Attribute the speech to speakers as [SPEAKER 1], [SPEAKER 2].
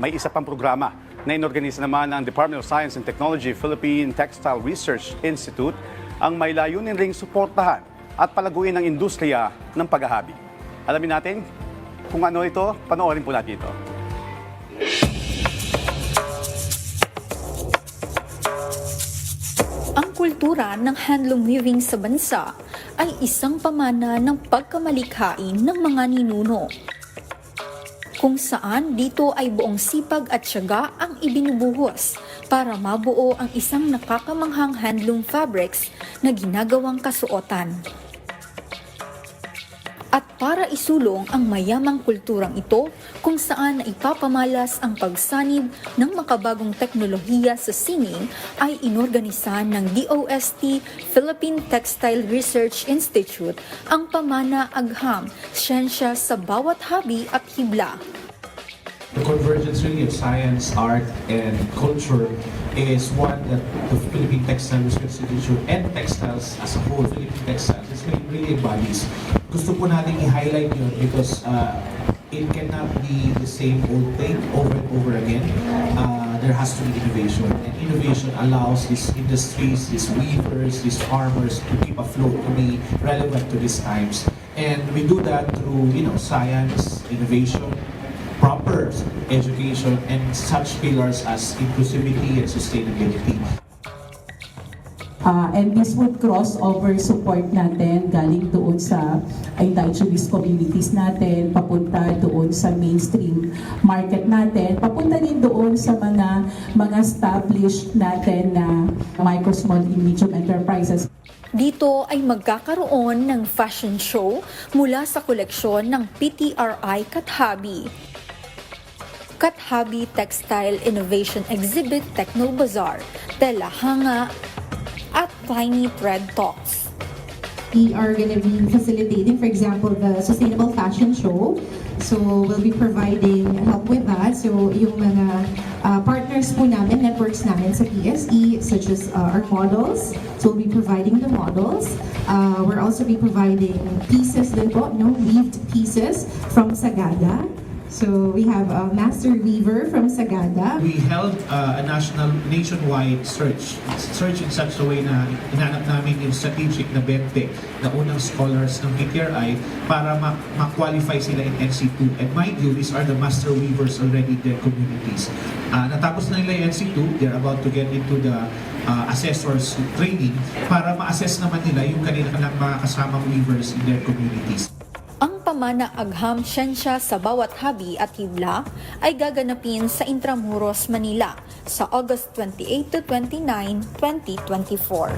[SPEAKER 1] may isa pang programa na inorganisa naman ng Department of Science and Technology Philippine Textile Research Institute ang may layunin ring suportahan at palaguin ang industriya ng paghahabi. Alamin natin kung ano ito, panoorin po natin ito.
[SPEAKER 2] Ang kultura ng handloom weaving sa bansa ay isang pamana ng pagkamalikhain ng mga ninuno. Kung saan dito ay buong sipag at syaga ang ibinubuhos para mabuo ang isang nakakamanghang handloom fabrics na ginagawang kasuotan. At para isulong ang mayamang kulturang ito kung saan ipapamalas ang pagsanib ng makabagong teknolohiya sa singing ay inorganisa ng DOST Philippine Textile Research Institute ang Pamana Agham, siyensya sa bawat habi at hibla.
[SPEAKER 3] The convergence really of science, art, and culture is one that the Philippine Textile Research Institute and textiles as a whole, Philippine Textiles, is really, really embodies. Gusto po natin i-highlight yun because uh, it cannot be the same old thing over and over again. Uh, there has to be innovation. And innovation allows these industries, these weavers, these farmers to keep afloat, to be relevant to these times. And we do that through, you know, science, innovation, education and such pillars as inclusivity and sustainability.
[SPEAKER 4] Uh, and this would cross over support natin galing doon sa indigenous communities natin, papunta doon sa mainstream market natin, papunta din doon sa mga mga established natin na micro, small, and medium enterprises.
[SPEAKER 2] Dito ay magkakaroon ng fashion show mula sa koleksyon ng PTRI Kathabi. Kathabi Textile Innovation Exhibit Techno Bazaar, Tela at Tiny Thread Talks.
[SPEAKER 5] We are going to be facilitating, for example, the Sustainable Fashion Show. So, we'll be providing help with that. So, yung mga uh, partners po namin, networks namin sa PSE, such as uh, our models. So, we'll be providing the models. Uh, we're also be providing pieces din po, no? Weaved pieces from Sagada. So, we have a master weaver from Sagada.
[SPEAKER 3] We held uh, a national, nationwide search. Search in such a way na inanap namin yung strategic na 20 na unang scholars ng PTRI para ma- ma-qualify sila in NC2. And mind you, these are the master weavers already in their communities. Uh, natapos na nila yung NC2, they're about to get into the uh, assessors training para ma-assess naman nila yung kanilang mga kasamang weavers in their communities.
[SPEAKER 2] Ang pamana agham siyensya sa bawat habi at hibla ay gaganapin sa Intramuros, Manila sa August 28 to 29, 2024.